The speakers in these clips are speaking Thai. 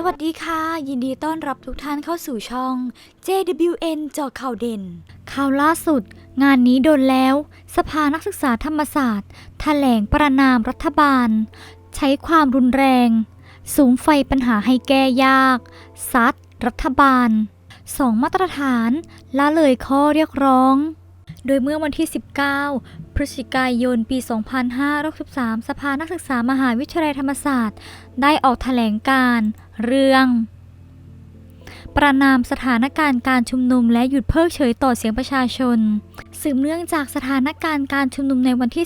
สวัสดีค่ะ ยินดีต้อนรับทุกท่านเข้าสู่ช่อง JWN เจาะข่าวเด่น ข่าวล่าสุด งานนี้โดนแล้ว สภานักศึกษาธรรมศาสตร์แถลงประนามรัฐบาล ใช้ความรุนแรง สูงไฟปัญหาให้แก้ยาก ซัดรัฐบาลสองมาตรฐานละเลยข้อเรียกร้อง โดยเมื่อวันที่ 19 พฤศจิกายนปี 2563 สภานักศึกษามหาวิทยาลัยธรรมศาสตร์ ได้ออกแถลงการเรื่อง ประนามสถานการณ์การชุมนุมและหยุดเพิกเฉยต่อเสียงประชาชน สืบเนื่องจากสถานการณ์การชุมนุมในวันที่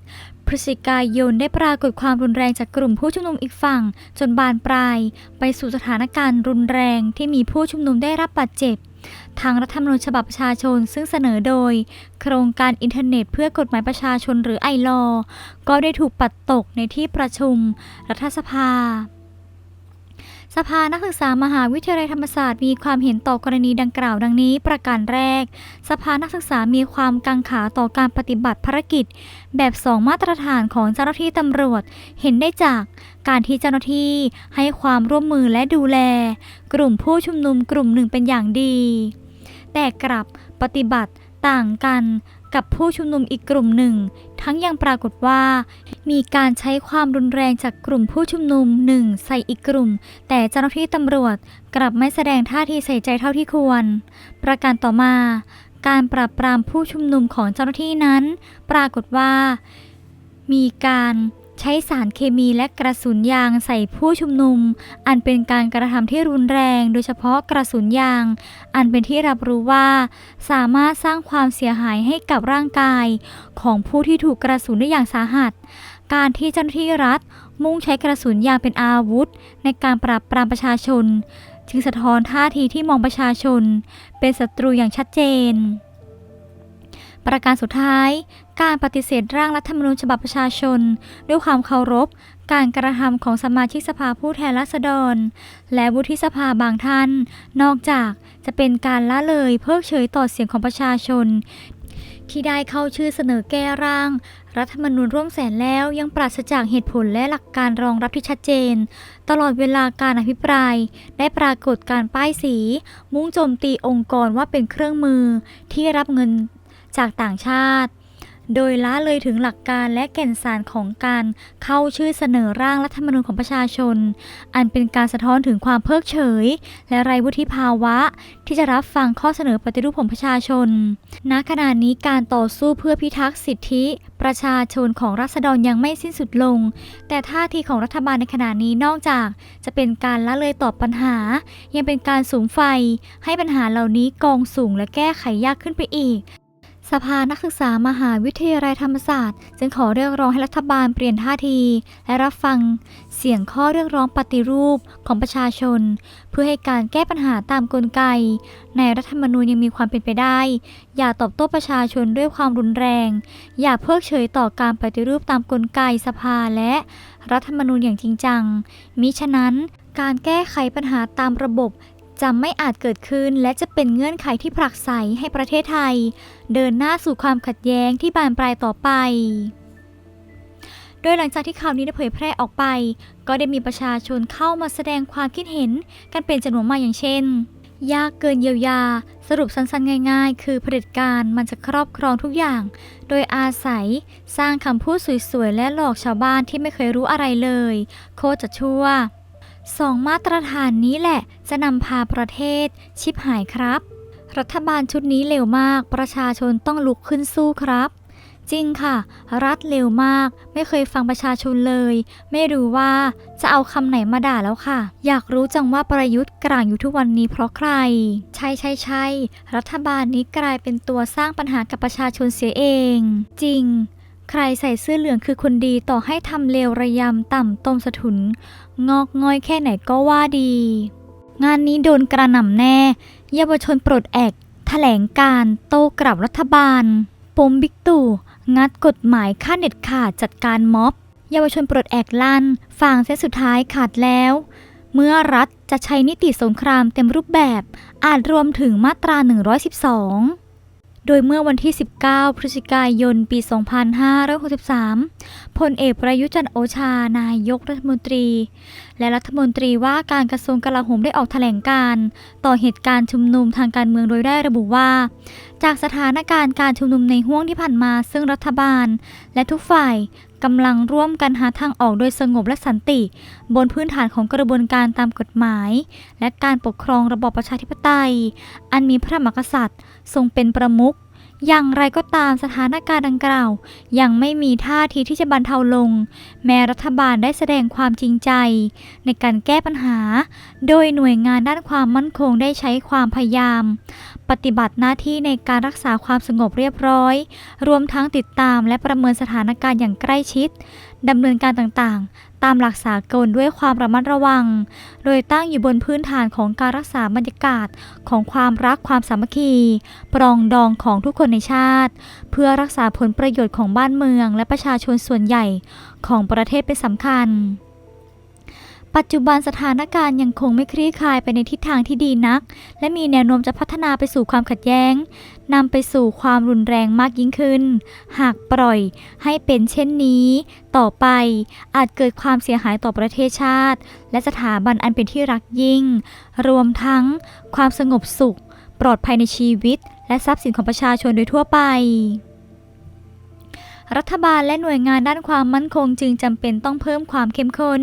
17พฤศจิกายนได้ปรากฏความรุนแรงจากกลุ่มผู้ชุมนุมอีกฝั่ง จนบานปลาย ไปสู่สถานการณ์รุนแรงที่มีผู้ชุมนุมได้รับบาดเจ็บ ทางรัฐธรรมนูญฉบับประชาชนซึ่งเสนอโดย โครงการอินเทอร์เน็ตเพื่อกฎหมายประชาชนหรือไอลอก็ได้ถูกปัดตกในที่ประชุมรัฐสภา สภานักศึกษามหาวิทยาลัยธรรมศาสตร์มีความเห็นต่อกรณีดังกล่าวดังนี้ ประการแรก สภานักศึกษามีความกังขาต่อการปฏิบัติภารกิจ แบบสองมาตรฐานของเจ้าหน้าที่ตำรวจ เห็นได้จากการที่เจ้าหน้าที่ให้ความร่วมมือและดูแล กลุ่มผู้ชุมนุมกลุ่มหนึ่งเป็นอย่างดี แต่กลับปฏิบัติต่างกันกับผู้ชุมนุมอีกกลุ่มหนึ่ง ทั้งยังปรากฏว่า มีการใช้ความรุนแรงจากกลุ่มผู้ชุมนุมหนึ่งใส่อีกกลุ่ม แต่เจ้าหน้าที่ตำรวจกลับไม่แสดงท่าทีใส่ใจเท่าที่ควร ประการต่อมา การปราบปรามผู้ชุมนุมของเจ้าหน้าที่นั้น ปรากฏว่า มีการ ใช้สารเคมีและกระสุนยางใส่ผู้ชุมนุม อันเป็นการกระทำที่รุนแรง โดยเฉพาะกระสุนยาง อันเป็นที่รับรู้ว่า สามารถสร้างความเสียหายให้กับร่างกาย ของผู้ที่ถูกกระสุนได้อย่างสาหัส การที่เจ้าหน้าที่รัฐ มุ่งใช้กระสุนยางเป็นอาวุธ ในการปราบปรามประชาชน จึงสะท้อนท่าทีที่มองประชาชน เป็นศัตรูอย่างชัดเจนประการสุดท้าย การปฏิเสธร่างรัฐธรรมนูญฉบับประชาชน ด้วยความเคารพ การกระทำของสมาชิกสภาผู้แทนราษฎร และวุฒิสภาบางท่าน นอกจากจะเป็นการละเลยเพิกเฉยต่อเสียงของประชาชน ที่ได้เข้าชื่อเสนอแก้ร่าง รัฐธรรมนูญร่วมแสนแล้วยังปราศจากเหตุผลและหลักการรองรับที่ชัดเจน ตลอดเวลาการอภิปราย ได้ปรากฏการป้ายสี มุ่งโจมตีองค์กรว่าเป็นเครื่องมือที่รับเงินจากต่างชาติ โดยละเลยถึงหลักการและแก่นสารของการเข้าชื่อเสนอร่างรัฐธรรมนูญของประชาชน อันเป็นการสะท้อนถึงความเพิกเฉย และไรวุฒิภาวะ ที่จะรับฟังข้อเสนอปฏิรูปของประชาชน ณ ขณะนี้การต่อสู้เพื่อพิทักษ์สิทธิ ประชาชนของรัษฎรยังไม่สิ้นสุดลง แต่ท่าทีของรัฐบาลในขณะนี้นอกจาก จะเป็นการละเลยต่อปัญหา ยังเป็นการสูงไฟ ให้ปัญหาเหล่านี้กองสูงและแก้ไขยากขึ้นไปอีก สภานักศึกษามหาวิทยาลัยธรรมศาสตร์ จึงขอเรียกร้องให้รัฐบาลเปลี่ยนท่าที และรับฟังเสียงข้อเรียกร้องปฏิรูปของประชาชน เพื่อให้การแก้ปัญหาตามกลไก ในรัฐธรรมนูญยังมีความเป็นไปได้ อย่าตอบโต้ประชาชนด้วยความรุนแรง อย่าเพิกเฉยต่อการปฏิรูปตามกลไกสภาและรัฐธรรมนูญอย่างจริงจัง มิฉะนั้นการแก้ไขปัญหาตามระบบ จะไม่อาจเกิดขึ้นและจะเป็นเงื่อนไขที่ผลักไสให้ประเทศไทย เดินหน้าสู่ความขัดแย้งที่บานปลายต่อไป โดยหลังจากที่ข่าวนี้ได้เผยแพร่ออกไป ก็ได้มีประชาชนเข้ามาแสดงความคิดเห็นกันเป็นจำนวนมากอย่างเช่น ยากเกินเยียวยา สรุปสั้นๆง่าย ๆ คือเผด็จการมันจะครอบครองทุกอย่าง โดยอาศัยสร้างคำพูดสวยๆและหลอกชาวบ้านที่ไม่เคยรู้อะไรเลย โคตรจะชั่ว สองมาตรฐานนี้แหละจะนำพาประเทศชิบหายครับ รัฐบาลชุดนี้เร็วมาก ประชาชนต้องลุกขึ้นสู้ครับ จริงค่ะ รัฐเร็วมาก ไม่เคยฟังประชาชนเลย ไม่รู้ว่าจะเอาคำไหนมาด่าแล้วค่ะ อยากรู้จังว่าประยุทธ์กลางอยู่ทุกวันนี้เพราะใคร ใช่ใช่ใช่รัฐบาลนี้กลายเป็นตัวสร้างปัญหากับประชาชนเสียเอง จริง ใครใส่เสื้อเหลืองคือคนดีต่อให้ทำเลวระยำต่ำต้มสะทุน งอกง่อยแค่ไหนก็ว่าดี งานนี้โดนกระหน่ำแน่เยาวชนปลดแอกแถลงการโต้กลับรัฐบาล ปมบิ๊กตู่งัดกฎหมายค่าเด็ดขาดจัดการม็อบ เยาวชนปลดแอกลั่นฟางเส้นสุดท้ายขาดแล้ว เมื่อรัฐจะใช้นิติสงครามเต็มรูปแบบ อาจรวมถึงมาตรา 112 โดยเมื่อวันที่ 19 พฤศจิกายน ปี 2563 พลเอกประยุจันโอชา นายกรัฐมนตรี และรัฐมนตรีว่าการกระทรวงกลาโหมได้ออกแถลงการ ต่อเหตุการณ์ชุมนุมทางการเมืองโดยได้ระบุว่า จากสถานการณ์การชุมนุมในห้วงที่ผ่านมา ซึ่งรัฐบาล และทุกฝ่าย กำลังร่วมกันหาทางออกโดยสงบและสันติ บนพื้นฐานของกระบวนการตามกฎหมาย และการปกครองระบอบประชาธิปไตย อันมีพระมหากษัตริย์ ทรงเป็นประมุข อย่างไรก็ตามสถานการณ์ดังกล่าว ยังไม่มีท่าทีที่จะบรรเทาลง แม้รัฐบาลได้แสดงความจริงใจ ในการแก้ปัญหา โดยหน่วยงานด้านความมั่นคงได้ใช้ความพยายาม ปฏิบัติหน้าที่ในการรักษาความสงบเรียบร้อย รวมทั้งติดตามและประเมินสถานการณ์อย่างใกล้ชิด ดำเนินการต่างๆ ตามหลักสากลด้วยความระมัดระวัง โดยตั้งอยู่บนพื้นฐานของการรักษาบรรยากาศของความรักความสามัคคี ปรองดองของทุกคนในชาติ เพื่อรักษาผลประโยชน์ของบ้านเมือง และประชาชนส่วนใหญ่ของประเทศเป็นสำคัญ ปัจจุบันสถานการณ์ยังคงไม่คลี่คลายไปในทิศทางที่ดีนัก และมีแนวโน้มจะพัฒนาไปสู่ความขัดแย้งนำไปสู่ความรุนแรงมากยิ่งขึ้น หากปล่อยให้เป็นเช่นนี้ ต่อไปอาจเกิดความเสียหายต่อประเทศชาติ และสถาบันอันเป็นที่รักยิ่ง รวมทั้งความสงบสุข ปลอดภัยในชีวิต และทรัพย์สินของประชาชนโดยทั่วไป รัฐบาลและหน่วยงานด้านความมั่นคงจึงจำเป็นต้องเพิ่มความเข้มข้น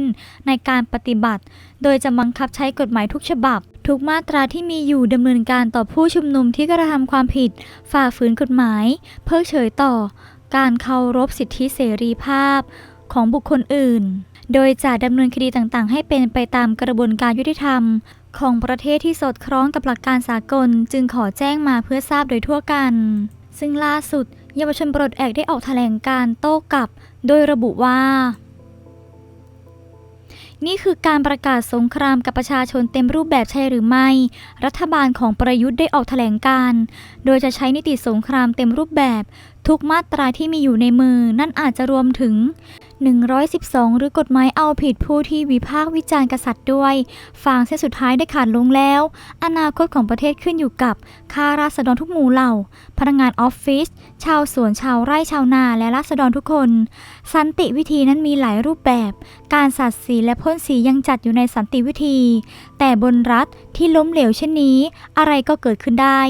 ในการปฏิบัติ โดยจะบังคับใช้กฎหมายทุกฉบับ ทุกมาตราที่มีอยู่ดำเนินการต่อผู้ชุมนุมที่กระทำความผิด ฝ่าฝืนกฎหมาย เพิกเฉยต่อ การเคารพสิทธิเสรีภาพของบุคคลอื่น โดยจะดำเนินคดีต่างๆ ให้เป็นไปตามกระบวนการยุติธรรมของประเทศที่สอดคล้องกับหลักการสากล จึงขอแจ้งมาเพื่อทราบโดยทั่วกัน ซึ่งล่าสุด เยาวชนปลดแอกได้ออกแถลงการโต้กลับ โดยระบุว่า นี่คือการประกาศสงครามกับประชาชนเต็มรูปแบบใช่หรือไม่ รัฐบาลของประยุทธ์ได้ออกแถลงการ โดยจะใช้นิติสงครามเต็มรูปแบบ ทุกมาตราที่มีอยู่ในมือ นั่นอาจจะรวมถึง 112 หรือกฎหมายเอาผิดผู้ที่วิพากษ์วิจารณ์กษัตริย์ด้วยฟางเส้นสุดท้ายได้ขาดลงแล้ว อนาคตของประเทศขึ้นอยู่กับข้าราษฎรทุกหมู่เหล่า พนักงานออฟฟิศชาวสวนชาวไร่ชาวนาและราษฎรทุกคน สันติวิธีนั้นมีหลายรูปแบบ การสัตว์สีและพ่นสียังจัดอยู่ในสันติวิธี แต่บนรัฐที่ล้มเหลวเช่นนี้ อะไรก็เกิดขึ้นได้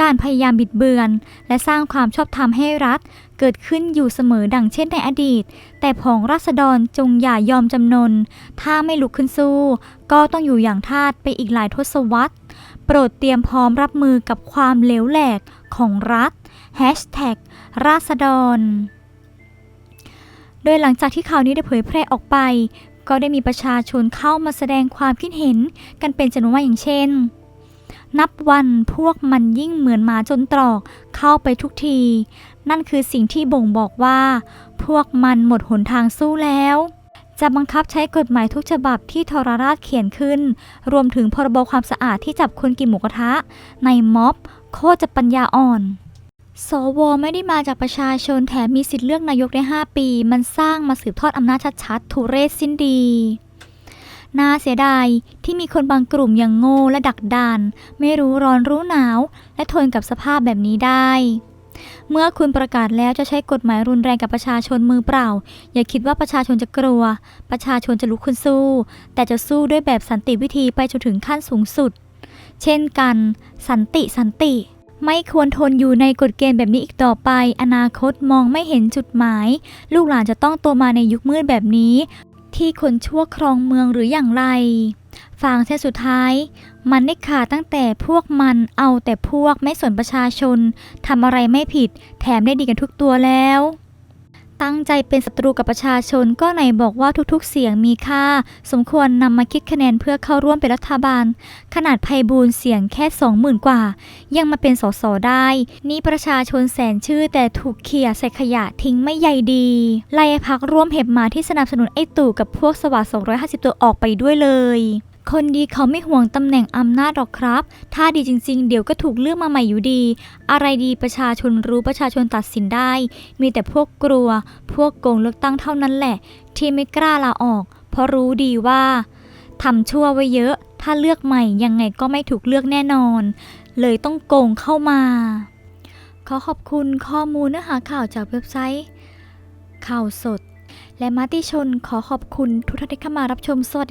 การพยายามบิดเบือน และสร้างความชอบธรรมให้รัฐ เกิดขึ้นอยู่เสมอดังเช่นในอดีต แต่ผองราษฎรจงอย่ายอมจำนน ถ้าไม่ลุกขึ้นสู้ ก็ต้องอยู่อย่างทาสไปอีกหลายทศวรรษ โปรดเตรียมพร้อมรับมือกับความเหลวแหลกของรัฐราษฎร โดยหลังจากที่ข่าวนี้ได้เผยแพร่ออกไป ก็ได้มีประชาชนเข้ามาแสดงความคิดเห็นกันเป็นจำนวนมากอย่างเช่น นับวันพวกมันยิ่งเหมือนหมาจนตรอกเข้าไปทุกที นั่นคือสิ่งที่บ่งบอกว่า พวกมันหมดหนทางสู้แล้ว จะบังคับใช้กฎหมายทุกฉบับที่ทรราชเขียนขึ้น รวมถึงพรบความสะอาดที่จับคนกินหมูกระทะ ในม็อบ โคตรจะปัญญาอ่อนสวไม่ได้มาจากประชาชนแถมมีสิทธิ์เลือกนายกได้ 5 ปี มันสร้างมาสืบทอดอำนาจชัดๆทุเรศสิ้นดี น่าเสียดายที่มีคนบางกลุ่มยังโง่และดักดาน ไม่รู้ร้อนรู้หนาว และทนกับสภาพแบบนี้ได้ เมื่อคุณประกาศแล้วจะใช้กฎหมายรุนแรงกับประชาชนมือเปล่า อย่าคิดว่าประชาชนจะกลัว ประชาชนจะลุกขึ้นสู้ แต่จะสู้ด้วยแบบสันติวิธีไปจนถึงขั้นสูงสุด เช่นกัน สันติสันติ ไม่ควรทนอยู่ในกฎเกณฑ์แบบนี้อีกต่อไป อนาคตมองไม่เห็นจุดหมาย ลูกหลานจะต้องโตมาในยุคมืดแบบนี้ ที่คนชั่วครองเมืองหรืออย่างไรฟางเส้นสุดท้าย มันได้ขาดตั้งแต่พวกมันเอาแต่พวกไม่สนประชาชนทำอะไรไม่ผิด แถมได้ดีกันทุกตัวแล้ว ตั้งใจเป็นศัตรูกับประชาชนก็ไหนบอกว่าทุกๆ เสียงมีค่า สมควรนำมาคิดคะแนนเพื่อเข้าร่วมเป็นรัฐบาล ขนาดไพบูลเสียงแค่สองหมื่นกว่า ยังมาเป็นสสได้ นี่ประชาชนแสนชื่อแต่ถูกเขี่ยใส่ขยะทิ้งไม่ใยดีไล่พักร่วมเห็บหมาที่สนับสนุนไอ้ตู่กับพวกสวัสด250 ตัวออกไปด้วยเลย คนดีเขาไม่ห่วงตำแหน่งอำนาจหรอกครับ ถ้าดีจริง ๆ เดี๋ยวก็ถูกเลือกมาใหม่อยู่ดี อะไรดีประชาชนรู้ประชาชนตัดสินได้ มีแต่พวกกลัว พวกโกงเลือกตั้งเท่านั้นแหละ ที่ไม่กล้าลาออก เพราะรู้ดีว่าทำชั่วไว้เยอะ ถ้าเลือกใหม่ยังไงก็ไม่ถูกเลือกแน่นอน เลยต้องโกงเข้ามา ขอขอบคุณข้อมูลเนื้อหาข่าวจากเว็บไซต์ ข่าวสด และมาติชนขอขอบคุณทุกท่านที่เข้ามารับชมสวัสดี